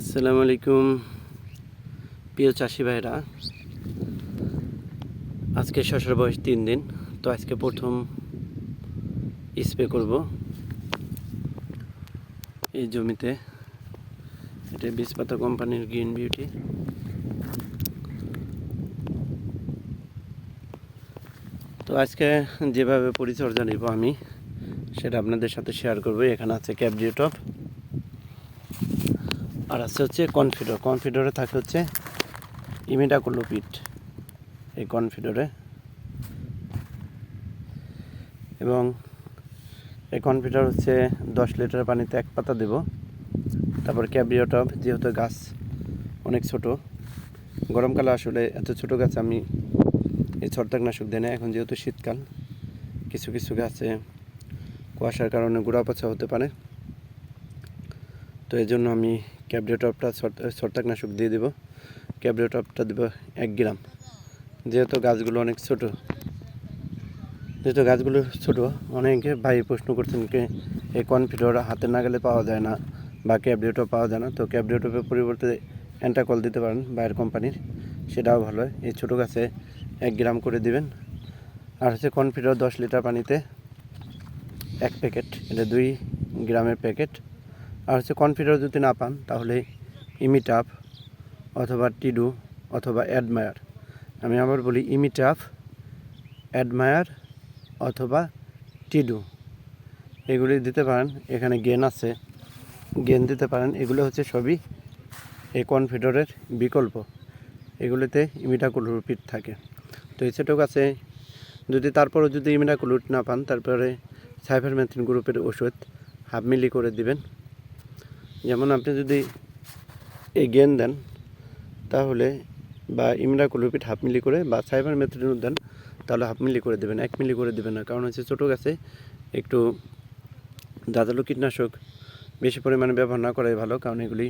আসসালামু আলাইকুম, প্রিয় চাষি ভাইরা। আজকে শশার বয়স তিন দিন, তো আজকে প্রথম স্প্রে করব এই জমিতে। এটা বিষপাতা কোম্পানির গ্রিন বিউটি। তো আজকে যেভাবে পরিচর্যা নেব আমি, সেটা আপনাদের সাথে শেয়ার করব। এখানে আছে ক্যাবজিওটপ আর আছে হচ্ছে কনফিডর কনফিডরে থাকে হচ্ছে ইমিডাকুলোপিট এই কনফিডরে এবং এই কনফিডর হচ্ছে দশ লিটার পানিতে এক পাতা দেব। তারপর ক্যাব্রিওটপ যেহেতু গাছ অনেক ছোট, গরমকালে আসলে এত ছোট গাছ আমি এই ছত্রাকনাশক দেয় না। এখন যেহেতু শীতকাল, কিছু কিছু গাছে কুয়াশার কারণে গোড়া পচা হতে পারে। তো এই জন্য আমি ক্যাবরিওটপটা ছত্রাকনাশক দিয়ে দেবো। ক্যাবরিওটপটা দেবো এক গ্রাম। যেহেতু গাছগুলো অনেক ছোট, যেহেতু গাছগুলো ছোট, অনেকে ভাই প্রশ্ন করছেন কি, এই কনফিডর হাতে না গেলে পাওয়া যায় না বা ক্যাবরিওটপ পাওয়া যায় না। তো ক্যাবরিওটপের পরিবর্তে অ্যান্টাকল দিতে পারেন বাইরের কোম্পানির, সেটাও ভালো হয়। এই ছোটো গাছে এক গ্রাম করে দিবেন। আর হচ্ছে কনফিডর দশ লিটার পানিতে এক প্যাকেট, এটা দুই গ্রামের প্যাকেট। আর হচ্ছে কনফিডার যদি না পান, তাহলে ইমিটাপ অথবা টিডু অথবা অ্যাডমায়ার আমি আবার বলি ইমিটাপ অ্যাডমায়ার অথবা টিডু এগুলি দিতে পারেন, এখানে গেন আছে। গেন দিতে পারেন, এগুলো হচ্ছে সবই এই কনফিডারের বিকল্প। এগুলিতে ইমিটাকুলুপিট থাকে। তো ছোটো গাছে যদি তারপরও যদি ইমিটাকুলুট না পান, তারপরে সাইফারমেথিন গ্রুপের ওষুধ হাফ মিলি করে দিবেন। যেমন আপনি যদি এই জ্ঞান দেন, তাহলে বা ইমরাকুলোপিট হাফ মিলি করে বা সাইবার মেথ্রিন দেন, তাহলে হাফ মিলি করে দেবেন, এক মিলি করে দেবেন না। কারণ হচ্ছে ছোটো গাছে একটু দাদালু কীটনাশক বেশি পরিমাণে ব্যবহার না করাই ভালো, কারণ এগুলি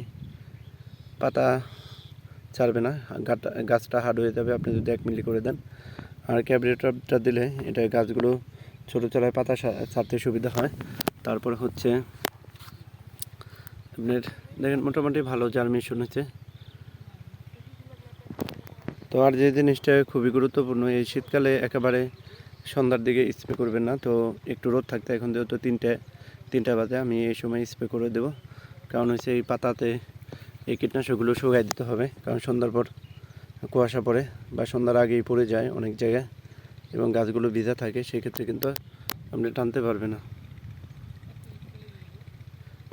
পাতা ছাড়বে না, গাটা, গাছটা হার্ড হয়ে যাবে, আপনি যদি এক মিলি করে দেন। আর ক্যাবরেটরটা দিলে এটা গাছগুলো ছোটো চালায় পাতা ছাড়তে সুবিধা হয়। তারপর হচ্ছে আপনার দেখেন, মোটামুটি ভালো জার্মিশন হচ্ছে তো আর যে জিনিসটা খুবই গুরুত্বপূর্ণ, এই শীতকালে একেবারে সন্ধ্যার দিকে স্প্রে করবেন না, তো একটু রোদ থাকতে এখন যেহেতু তিনটে, তিনটা বাজে, আমি এই সময় স্প্রে করে দেবো। কারণ হচ্ছে এই পাতাতে এই কীটনাশকগুলো শুকাই দিতে হবে, কারণ সন্ধ্যার পর কুয়াশা পড়ে বা সন্ধ্যার আগেই পড়ে যায় অনেক জায়গায় এবং গাছগুলো ভিজা থাকে, সেক্ষেত্রে কিন্তু আপনি টানতে পারবে না।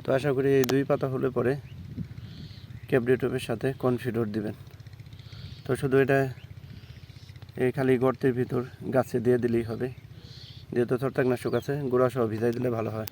তো আশা করি এই দুই পাতা হলে পরে ক্যাবডেটপের সাথে কনফিডর দিবেন। তো শুধু এটা এই খালি গর্তের ভিতর গাছে দিয়ে দিলেই হবে। যেহেতু ছত্রাকনাশক আছে গোড়া সহ ভিজাই দিলে ভালো হয়।